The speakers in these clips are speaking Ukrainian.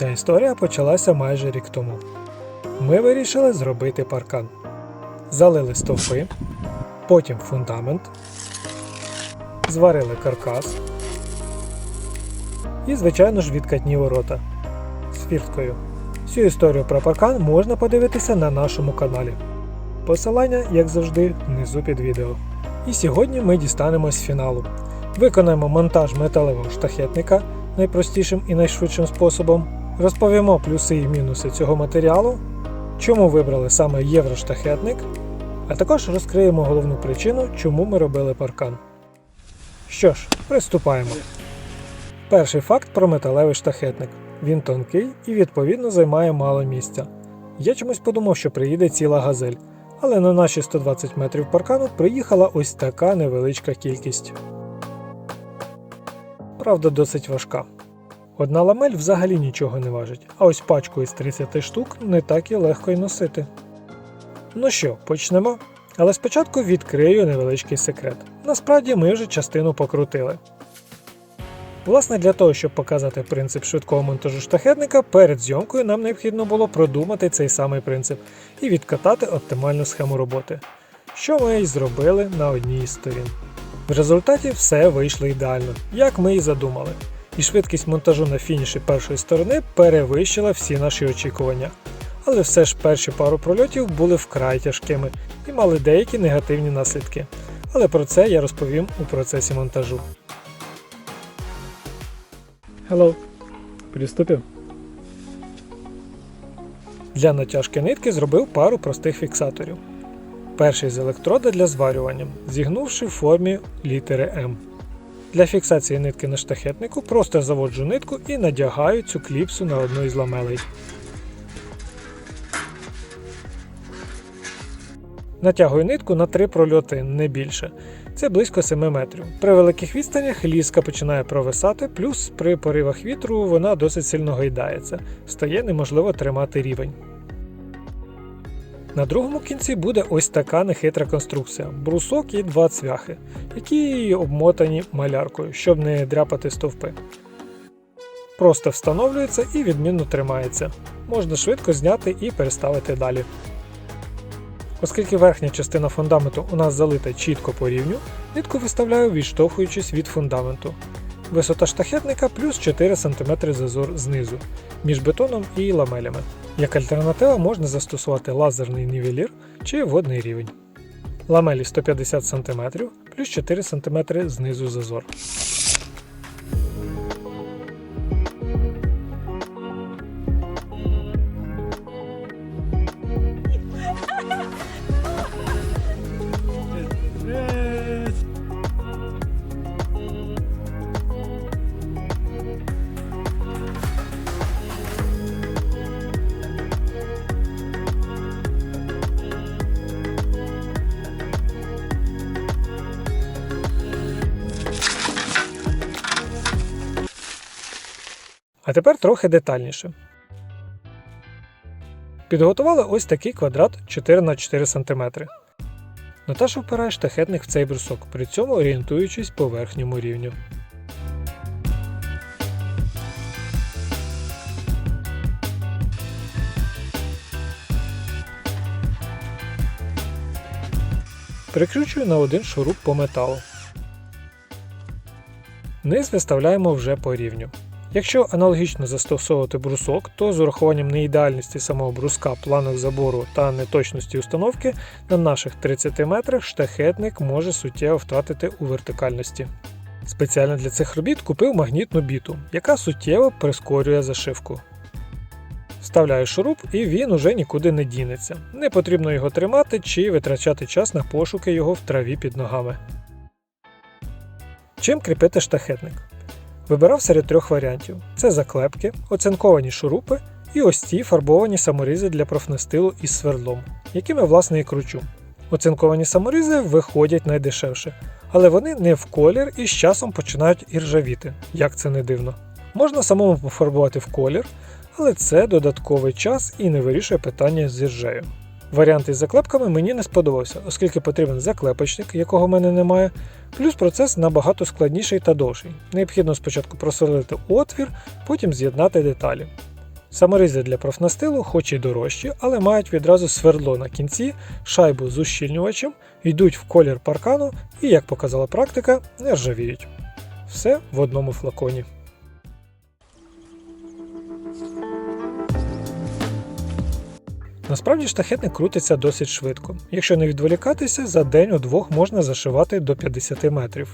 Ця історія почалася майже рік тому. Ми вирішили зробити паркан. Залили стовпи, потім фундамент, зварили каркас і, звичайно ж, відкатні ворота з фірткою. Всю історію про паркан можна подивитися на нашому каналі. Посилання, як завжди, внизу під відео. І сьогодні ми дістанемось фіналу. Виконаємо монтаж металевого штахетника найпростішим і найшвидшим способом. Розповімо плюси і мінуси цього матеріалу, чому вибрали саме євроштахетник, а також розкриємо головну причину, чому ми робили паркан. Що ж, приступаємо. Перший факт про металевий штахетник. Він тонкий і відповідно займає мало місця. Я чомусь подумав, що приїде ціла газель, але на наші 120 метрів паркану приїхала ось така невеличка кількість. Правда, досить важка. Одна ламель взагалі нічого не важить, а ось пачку із 30 штук не так і легко й носити. Ну що, почнемо? Але спочатку відкрию невеличкий секрет. Насправді ми вже частину покрутили. Власне, для того, щоб показати принцип швидкого монтажу штахетника, перед зйомкою нам необхідно було продумати цей самий принцип і відкатати оптимальну схему роботи, що ми і зробили на одній із сторін. В результаті все вийшло ідеально, як ми і задумали, і швидкість монтажу на фініші першої сторони перевищила всі наші очікування. Але все ж перші пару прольотів були вкрай тяжкими і мали деякі негативні наслідки. Але про це я розповім у процесі монтажу. Hello. Приступив. Для натяжки нитки зробив пару простих фіксаторів. Перший з електрода для зварювання, зігнувши в формі літери М. Для фіксації нитки на штахетнику просто заводжу нитку і надягаю цю кліпсу на одну із ламелей. Натягую нитку на три прольоти, не більше. Це близько 7 метрів. При великих відстанях ліска починає провисати, плюс при поривах вітру вона досить сильно гайдається, стає неможливо тримати рівень. На другому кінці буде ось така нехитра конструкція: брусок і два цвяхи, які обмотані маляркою, щоб не дряпати стовпи. Просто встановлюється і відмінно тримається. Можна швидко зняти і переставити далі. Оскільки верхня частина фундаменту у нас залита чітко по рівню, нитку виставляю відштовхуючись від фундаменту. Висота штахетника плюс 4 см зазор знизу, між бетоном і ламелями. Як альтернатива можна застосувати лазерний нівелір чи водний рівень. Ламелі 150 см плюс 4 см знизу зазор. А тепер трохи детальніше. Підготували ось такий квадрат 4х4 см. Наташа впирає штахетник в цей брусок, при цьому орієнтуючись по верхньому рівню. Прикручую на один шуруп по металу. Низ виставляємо вже по рівню. Якщо аналогічно застосовувати брусок, то з урахуванням неідеальності самого бруска, планок забору та неточності установки на наших 30 метрах штахетник може суттєво втратити у вертикальності. Спеціально для цих робіт купив магнітну біту, яка суттєво прискорює зашивку. Вставляю шуруп і він уже нікуди не дінеться. Не потрібно його тримати чи витрачати час на пошуки його в траві під ногами. Чим кріпити штахетник? Вибирав серед трьох варіантів: це заклепки, оцинковані шурупи і ось ці фарбовані саморізи для профнастилу із свердлом, якими власне і кручу. Оцинковані саморізи виходять найдешевше, але вони не в колір і з часом починають іржавіти, як це не дивно. Можна самому пофарбувати в колір, але це додатковий час і не вирішує питання з іржею. Варіант із заклепками мені не сподобався, оскільки потрібен заклепочник, якого в мене немає, плюс процес набагато складніший та довший. Необхідно спочатку просверлити отвір, потім з'єднати деталі. Саморізи для профнастилу хоч і дорожчі, але мають відразу свердло на кінці, шайбу з ущільнювачем, йдуть в колір паркану і, як показала практика, не ржавіють. Все в одному флаконі. Насправді штахетник крутиться досить швидко. Якщо не відволікатися, за день у двох можна зашивати до 50 метрів.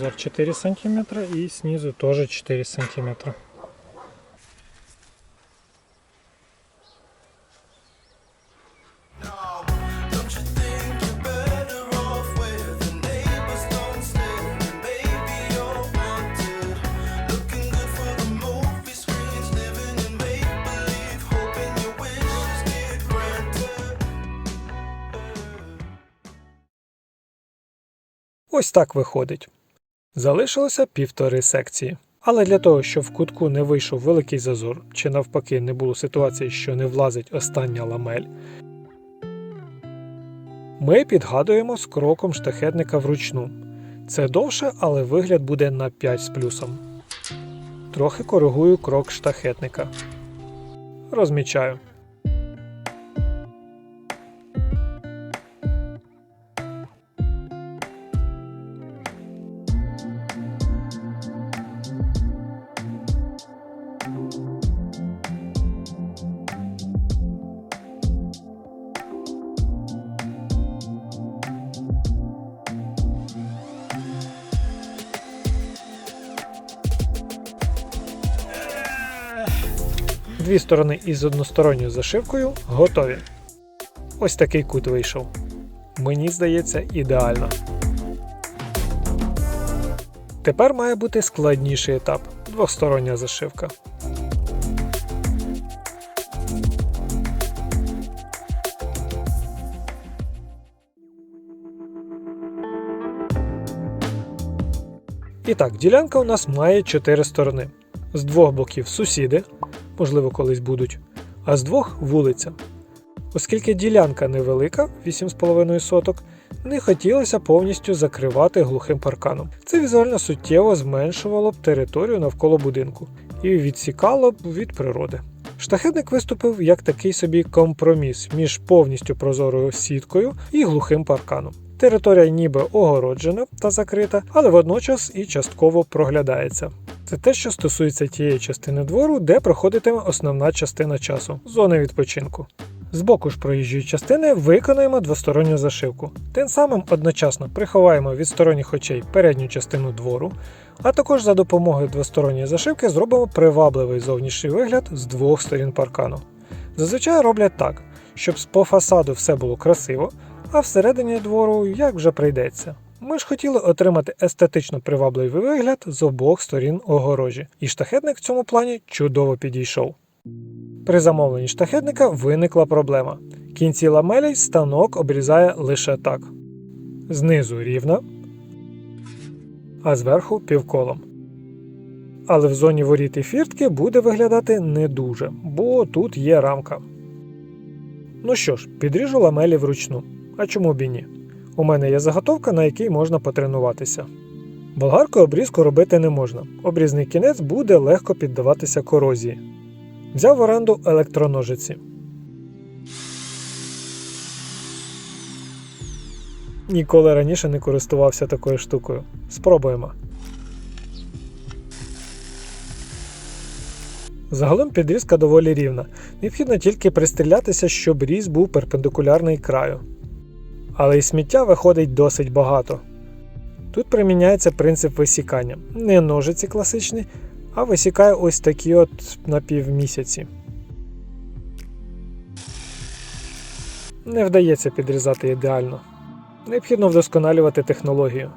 размер 4 сантиметра и снизу тоже 4 сантиметра. Ось так виходить. Залишилося півтори секції. Але для того, щоб в кутку не вийшов великий зазор, чи навпаки не було ситуації, що не влазить остання ламель, ми підгадуємо з кроком штахетника вручну. Це довше, але вигляд буде на 5 з плюсом. Трохи коригую крок штахетника. Розмічаю. Дві сторони із односторонньою зашивкою готові. Ось такий кут вийшов. Мені здається, ідеально. Тепер має бути складніший етап двостороння зашивка. І так, ділянка у нас має 4 сторони. З двох боків сусіди, можливо, колись будуть, а з двох вулиця. Оскільки ділянка невелика, 8,5 соток, не хотілося повністю закривати глухим парканом. Це візуально суттєво зменшувало б територію навколо будинку і відсікало б від природи. Штахетник виступив як такий собі компроміс між повністю прозорою сіткою і глухим парканом. Територія ніби огороджена та закрита, але водночас і частково проглядається. Це те, що стосується тієї частини двору, де проходитиме основна частина часу зони відпочинку. З боку ж проїжджої частини виконуємо двосторонню зашивку. Тим самим одночасно приховаємо від сторонніх очей передню частину двору, а також за допомогою двосторонньої зашивки зробимо привабливий зовнішній вигляд з двох сторін паркану. Зазвичай роблять так, щоб по фасаду все було красиво, а всередині двору як вже прийдеться. Ми ж хотіли отримати естетично привабливий вигляд з обох сторін огорожі, і штахетник в цьому плані чудово підійшов. При замовленні штахетника виникла проблема. Кінці ламелей станок обрізає лише так: знизу рівно, а зверху півколом. Але в зоні воріт і фіртки буде виглядати не дуже, бо тут є рамка. Ну що ж, підріжу ламелі вручну. А чому б і ні? У мене є заготовка, на якій можна потренуватися. Болгаркою обрізку робити не можна. Обрізний кінець буде легко піддаватися корозії. Взяв в оренду електроножиці. Ніколи раніше не користувався такою штукою. Спробуємо. Загалом підрізка доволі рівна. Необхідно тільки пристрілятися, щоб різ був перпендикулярний краю. Але і сміття виходить досить багато. Тут приміняється принцип висікання. Не ножиці класичні, а висікає ось такі от напівмісяці. Не вдається підрізати ідеально. Необхідно вдосконалювати технологію.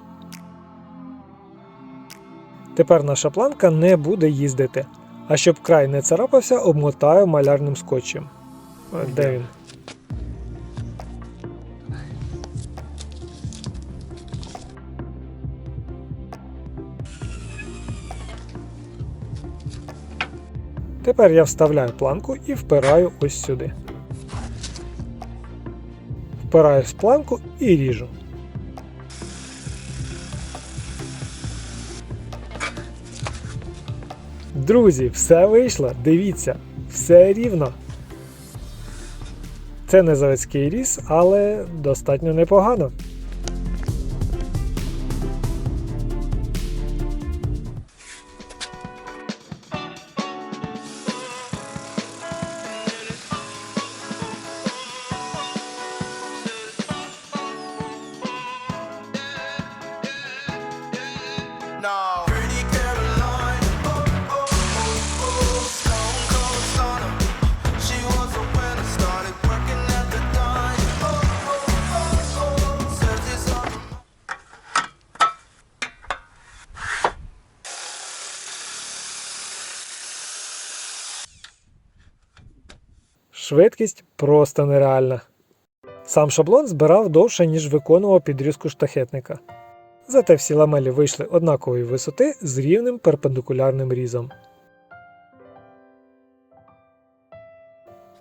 Тепер наша планка не буде їздити, а щоб край не царапався, обмотаю малярним скотчем. Де він? Тепер я вставляю планку і впираю ось сюди. Впираю в планку і ріжу. Друзі, все вийшло. Дивіться, все рівно. Це не заводський різ, але достатньо непогано. Швидкість просто нереальна. Сам шаблон збирав довше, ніж виконував підрізку штахетника. Зате всі ламелі вийшли однакової висоти з рівним перпендикулярним різом.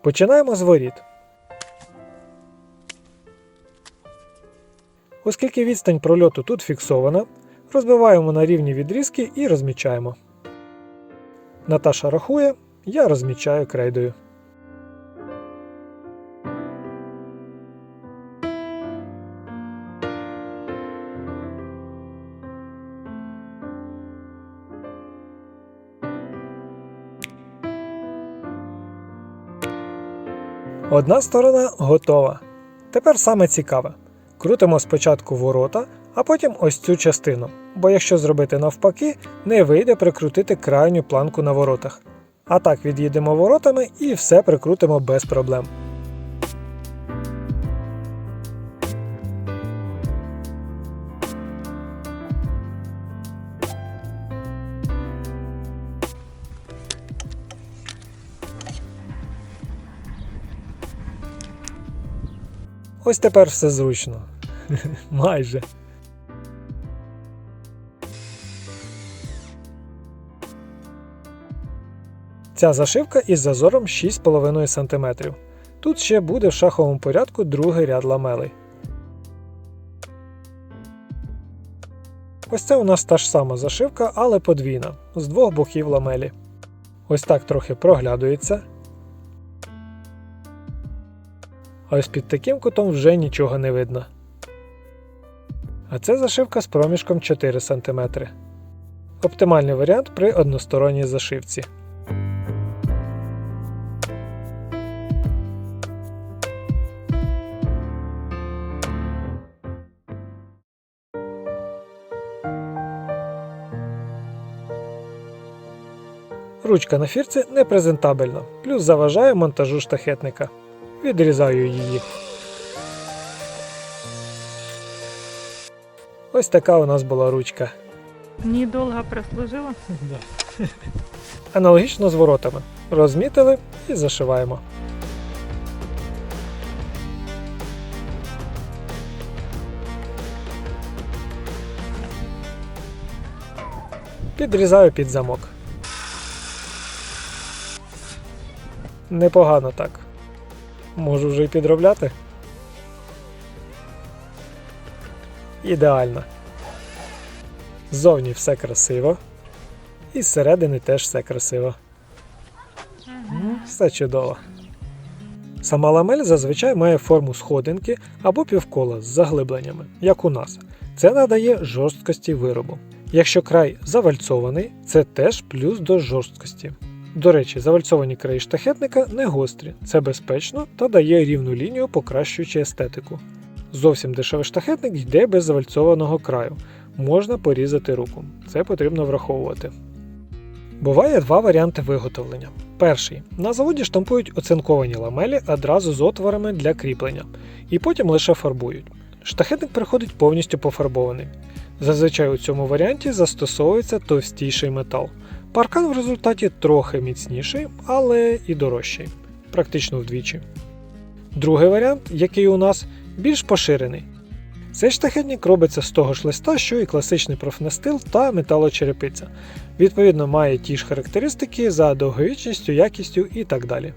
Починаємо з воріт. Оскільки відстань прольоту тут фіксована, розбиваємо на рівні відрізки і розмічаємо. Наташа рахує, я розмічаю крейдою. Одна сторона готова. Тепер саме цікаве. Крутимо спочатку ворота, а потім ось цю частину. Бо якщо зробити навпаки, не вийде прикрутити крайню планку на воротах. А так від'їдемо воротами і все прикрутимо без проблем. Ось тепер все зручно. Майже. Ця зашивка із зазором 6,5 см. Тут ще буде в шаховому порядку другий ряд ламелей. Ось це у нас та ж сама зашивка, але подвійна, з двох боків ламелі. Ось так трохи проглядується. А ось під таким кутом вже нічого не видно. А це зашивка з проміжком 4 см. Оптимальний варіант при односторонній зашивці. Ручка на фірці непрезентабельна, плюс заважає монтажу штахетника. Відрізаю її. Ось така у нас була ручка. Недолго прослужила. Аналогічно з воротами. Розмітили і зашиваємо. Підрізаю під замок. Непогано так. Можу вже й підробляти. Ідеально. Ззовні все красиво. І зсередини теж все красиво. Все чудово. Сама ламель зазвичай має форму сходинки або півкола з заглибленнями, як у нас. Це надає жорсткості виробу. Якщо край завальцований, це теж плюс до жорсткості. До речі, завальцовані краї штахетника не гострі, це безпечно та дає рівну лінію, покращуючи естетику. Зовсім дешевий штахетник йде без завальцованого краю, можна порізати руку. Це потрібно враховувати. Буває два варіанти виготовлення. Перший на заводі штампують оцинковані ламелі одразу з отворами для кріплення, і потім лише фарбують. Штахетник приходить повністю пофарбований. Зазвичай у цьому варіанті застосовується товстіший метал. Паркан в результаті трохи міцніший, але і дорожчий, практично вдвічі. Другий варіант, який у нас, більш поширений. Цей штахетник робиться з того ж листа, що і класичний профнастил та металочерепиця. Відповідно, має ті ж характеристики за довговічністю, якістю і так далі.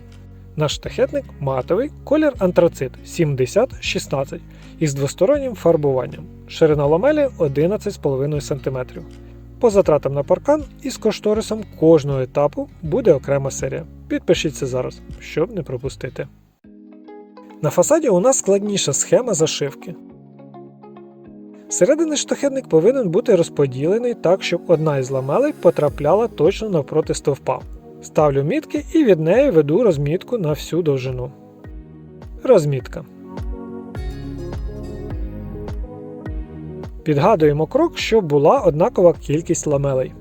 Наш штахетник матовий, колір антрацит 70-16 із двостороннім фарбуванням. Ширина ламелі 11,5 см. По затратам на паркан із кошторисом кожного етапу буде окрема серія. Підпишіться зараз, щоб не пропустити. На фасаді у нас складніша схема зашивки. Середини штахетник повинен бути розподілений так, щоб одна із ламелей потрапляла точно навпроти стовпа. Ставлю мітки і від неї веду розмітку на всю довжину. Розмітка. Підгадуємо крок, щоб була однакова кількість ламелей.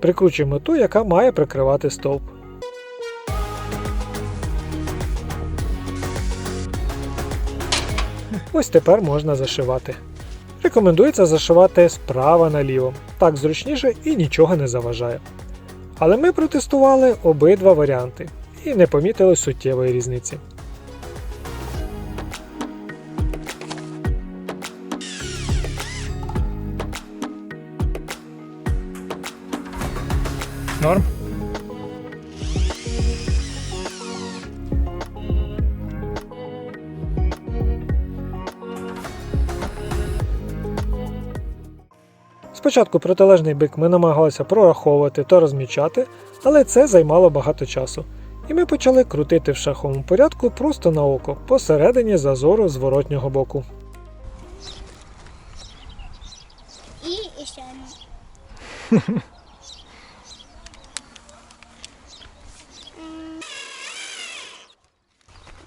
Прикручуємо ту, яка має прикривати стовп. Ось тепер можна зашивати. Рекомендується зашивати справа наліво. Так зручніше і нічого не заважає. Але ми протестували обидва варіанти і не помітили суттєвої різниці. Норм. Спочатку протилежний бик ми намагалися прораховувати та розмічати, але це займало багато часу. І ми почали крутити в шаховому порядку просто на око посередині зазору зворотнього боку. І ще.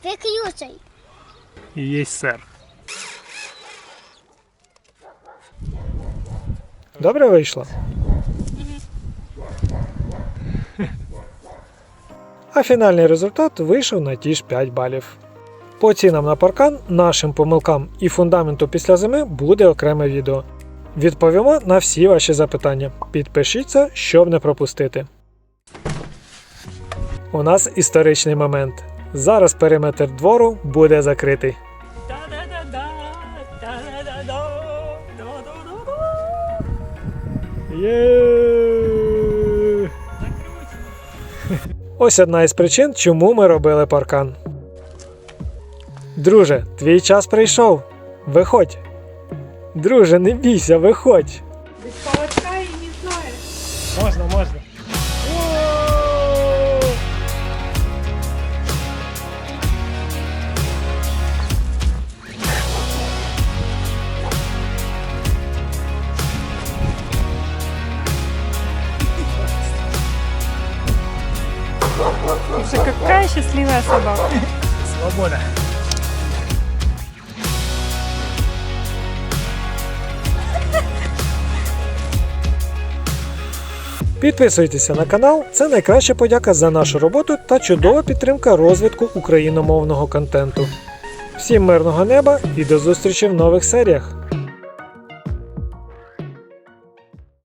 Виключай. Є сер. Добре вийшло? А фінальний результат вийшов на ті ж 5 балів. По цінам на паркан, нашим помилкам і фундаменту після зими буде окреме відео. Відповімо на всі ваші запитання. Підпишіться, щоб не пропустити. У нас історичний момент. Зараз периметр двору буде закритий. Є! Ось одна із причин, чому ми робили паркан. Друже, твій час прийшов. Виходь. Друже, не бійся, виходь. Счастливая собака. Свобода. Підписуйтеся на канал, це найкраща подяка за нашу роботу та чудова підтримка розвитку україномовного контенту. Всім мирного неба і до зустрічі в нових серіях!